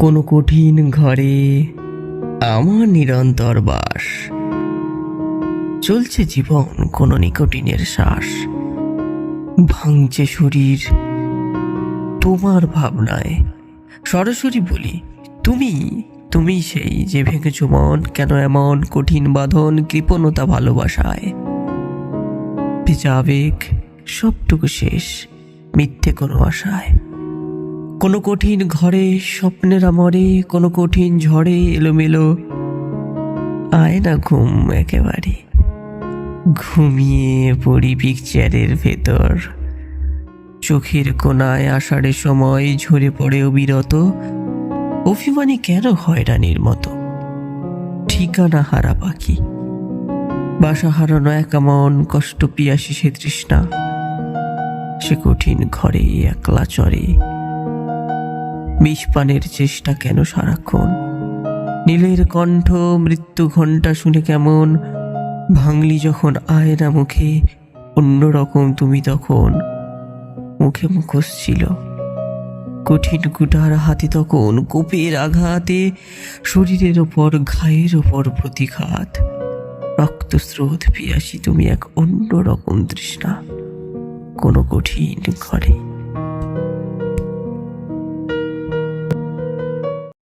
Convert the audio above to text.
কোনো কঠিন ঘরে আমার নিরন্তর বাস। চলছে জীবন কোনো নিকোটিনের শ্বাস। ভাঙছে শরীর তোমার ভাবনায়। সরাসরি বলি, তুমি তুমি সেই যে ভেঙেছ মন কেন এমন কঠিন বাঁধন কৃপণতা ভালোবাসায়? ভেজা আবেগ সবটুকু শেষ মিথ্যে কোনো আশায়। কোনো কঠিন ঘরে স্বপ্নের আমরে, কোনো কঠিন ঝড়ে এলোমেলো আয় না ঘুম একেবারে। ঘুমিয়ে পড়ি পিকচারের ভেতর। চোখের কোনায় আষাঢ়ের সময় ঝরে পড়ে অবিরত। অভিমানী কেন হয়রানির মতো? ঠিকানা হারা পাখি। বাসা হারানো একামন কষ্ট পিয়াসি সে তৃষ্ণা। সে কঠিন ঘরে একলা চরে। বিষপানের চেষ্টা কেন সারাক্ষণ? নীলের কণ্ঠ, মৃত্যু ঘণ্টা শুনে কেমন? ভাঙলি যখন আয়না মুখে, অন্যরকম তুমি তখন। মুখে মুখোশ ছিল। কঠিন কুটার হাতে তখন কোপের আঘাতে, শরীরের ওপর, ঘায়ের ওপর প্রতিঘাত। রক্তস্রোত পিয়াসী তুমি এক অন্যরকম তৃষ্ণা। কোনো কঠিন ঘরে